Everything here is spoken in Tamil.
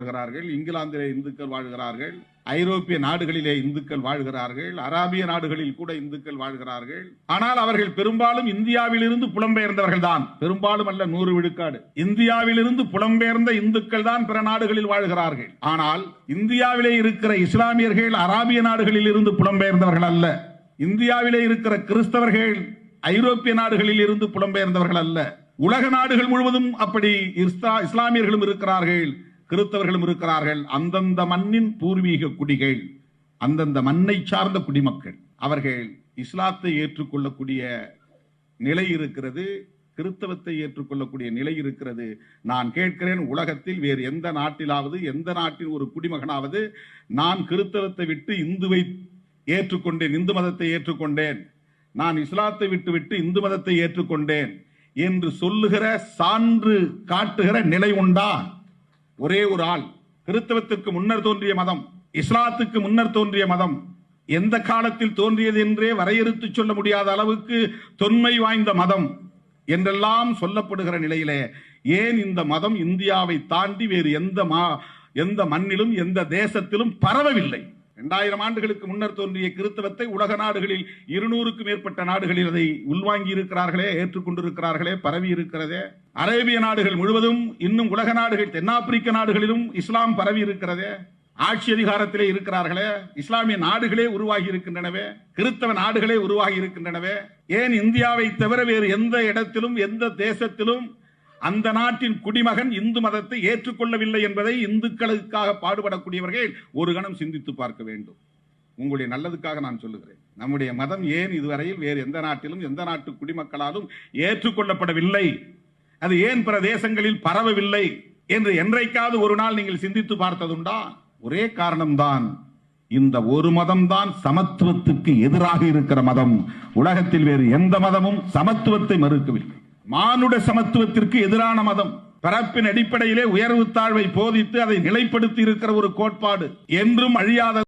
வாழ்கிறார்கள் இங்கிலாந்திலே இந்துக்கள் வாழ்கிறார்கள் ஐரோப்பிய நாடுகளிலே இந்துக்கள் வாழ்கிறார்கள் அராபிய நாடுகளில் கூட இந்துக்கள் வாழ்கிறார்கள். ஆனால் அவர்கள் பெரும்பாலும் இந்தியாவிலிருந்து புலம்பெயர்ந்தவர்கள் தான். பெரும்பாலும் அல்ல நூறு விழுக்காடு. இந்தியாவிலிருந்து புலம்பெயர்ந்த இந்துக்கள் தான் பிற நாடுகளில் வாழ்கிறார்கள். ஆனால் இந்தியாவிலே இருக்கிற இஸ்லாமியர்கள் அராபிய நாடுகளில் இருந்து புலம்பெயர்ந்தவர்கள் அல்ல. இந்தியாவிலே இருக்கிற கிறிஸ்தவர்கள் ஐரோப்பிய நாடுகளில் இருந்து புலம்பெயர்ந்தவர்கள் அல்ல. உலக நாடுகள் முழுவதும் அப்படி இஸ்லாமியர்களும் இருக்கிறார்கள். கிறிஸ்தவர்களும் இருக்கிறார்கள். அந்தந்த மண்ணின் பூர்வீக குடிகள் அந்தந்த மண்ணை சார்ந்த குடிமக்கள். அவர்கள் இஸ்லாத்தை ஏற்றுக்கொள்ளக்கூடிய நிலை இருக்கிறது கிறிஸ்தவத்தை ஏற்றுக்கொள்ளக்கூடிய நிலை இருக்கிறது. நான் கேட்கிறேன் உலகத்தில் வேறு எந்த நாட்டிலாவது எந்த நாட்டின் ஒரு குடிமகனாவது நான் கிறிஸ்தவத்தை விட்டு இந்துவை ஏற்றுக்கொண்டேன் இந்து மதத்தை ஏற்றுக்கொண்டேன். நான் இஸ்லாத்தை விட்டு விட்டு இந்து மதத்தை ஏற்றுக்கொண்டேன் என்று சொல்லுகிற சான்று காட்டுகிற நிலை உண்டா? ஒரே ஒரு ஆள் கிறிஸ்தவத்திற்கு முன்னர் தோன்றிய மதம் இஸ்லாத்துக்கு முன்னர் தோன்றிய மதம் எந்த காலத்தில் தோன்றியது என்றே வரையறுத்து சொல்ல முடியாத அளவுக்கு தொன்மை வாய்ந்த மதம் என்றெல்லாம் சொல்லப்படுகிற நிலையிலே ஏன் இந்த மதம் இந்தியாவை தாண்டி வேறு எந்த மா எந்த மண்ணிலும் எந்த தேசத்திலும் பரவவில்லை? இரண்டாயிரம் ஆண்டுகளுக்கு முன்னர் தோன்றிய கிறித்தவத்தை உலக நாடுகளில் இருநூறுக்கும் மேற்பட்ட நாடுகளில் அதை உள்வாங்கி இருக்கிறார்களே ஏற்றுக்கொண்டிருக்கிறார்களே பரவி இருக்கிறதே அரேபிய நாடுகள் முழுவதும் இன்னும் உலக நாடுகள் தென்னாப்பிரிக்க நாடுகளிலும் இஸ்லாம் பரவி இருக்கிறதே ஆட்சி அதிகாரத்திலே இருக்கிறார்களே. இஸ்லாமிய நாடுகளே உருவாகி இருக்கின்றனவே கிறித்தவ நாடுகளே உருவாகி இருக்கின்றனவே ஏன் இந்தியாவை தவிர வேறு எந்த இடத்திலும் எந்த தேசத்திலும் அந்த நாட்டின் குடிமகன் இந்து மதத்தை ஏற்றுக்கொள்ளவில்லை என்பதை இந்துக்களுக்காக பாடுபடக்கூடியவர்கள் ஒரு கணம் சிந்தித்து பார்க்க வேண்டும். உங்களுடைய நல்லதுக்காக நான் சொல்லுகிறேன். நம்முடைய மதம் ஏன் இதுவரையில் வேறு எந்த நாட்டிலும் எந்த நாட்டு குடிமக்களாலும் ஏற்றுக்கொள்ளப்படவில்லை? அது ஏன் பிற தேசங்களில் பரவவில்லை என்று என்றைக்காவது ஒரு நாள் நீங்கள் சிந்தித்து பார்த்ததுண்டா? ஒரே காரணம்தான். இந்த ஒரு மதம்தான் சமத்துவத்துக்கு எதிராக இருக்கிற மதம். உலகத்தில் வேறு எந்த மதமும் சமத்துவத்தை மறுக்கவில்லை. மானுட சமத்துவத்திற்கு எதிரான மதம். பரப்பின் அடிப்படையிலே உயர்வு தாழ்வை போதித்து அதை நிலைப்படுத்தி இருக்கிற ஒரு கோட்பாடு. என்றும் அழியாத